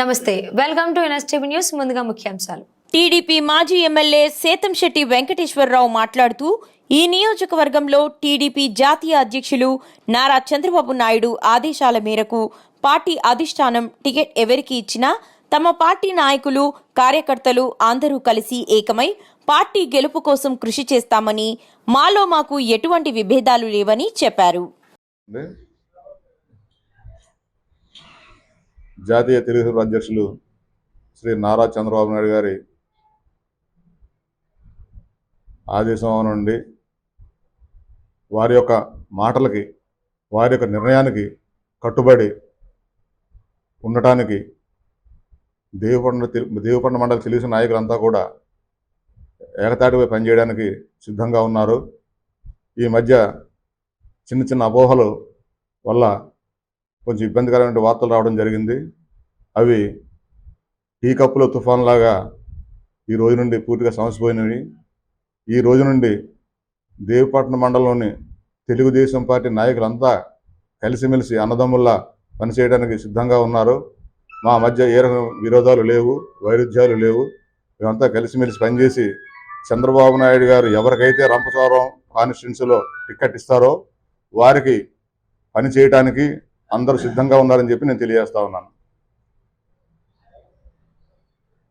నమస్తే welcome to NSTV news ముందుగా ముఖ్యాంశాలు. టీడీపీ మాజీ ఎమ్మెల్యే సేతంశెట్టి వెంకటేశ్వరరావు మాట్లాడుతూ ఈ నియోజకవర్గంలో టీడీపీ జాతీయ అధ్యక్షులు నారా చంద్రబాబు నాయుడు ఆదేశాల మేరకు పార్టీ అధిష్టానం టికెట్ ఎవరికి ఇచ్చినా తమ పార్టీ నాయకులు కార్యకర్తలు అందరూ కలిసి ఏకమై పార్టీ గెలుపు కోసం కృషి చేస్తామని మాలో మాకు ఎటువంటి విభేదాలు లేవని చెప్పారు. జాతీయ తెలుగు అధ్యక్షులు శ్రీ నారా చంద్రబాబు నాయుడు గారి ఆదేశం నుండి వారి యొక్క మాటలకి వారి యొక్క నిర్ణయానికి కట్టుబడి ఉండటానికి దేవపండ దేవపండ మండలి తెలుగు నాయకులంతా కూడా ఏకతాటిపై పనిచేయడానికి సిద్ధంగా ఉన్నారు. ఈ మధ్య చిన్న చిన్న అపోహలు వల్ల కొంచెం ఇబ్బందికరమైన వార్తలు రావడం జరిగింది. అవి టీ కప్పులో తుఫాన్ లాగా ఈ రోజు నుండి పూర్తిగా సమసిపోయినవి. ఈ రోజు నుండి దేవపట్నం మండలంలోని తెలుగుదేశం పార్టీ నాయకులంతా కలిసిమెలిసి అన్నదమ్ముల్లా పనిచేయడానికి సిద్ధంగా ఉన్నారు. మా మధ్య ఏ విరోధాలు లేవు వైరుధ్యాలు లేవు. మేమంతా కలిసిమెలిసి పనిచేసి చంద్రబాబు నాయుడు గారు ఎవరికైతే రంపచోరం కాన్స్టిట్యున్సీలో టికెట్ ఇస్తారో వారికి పని చేయడానికి అందరూ సిద్ధంగా ఉన్నారని చెప్పి నేను తెలియజేస్తా ఉన్నాను.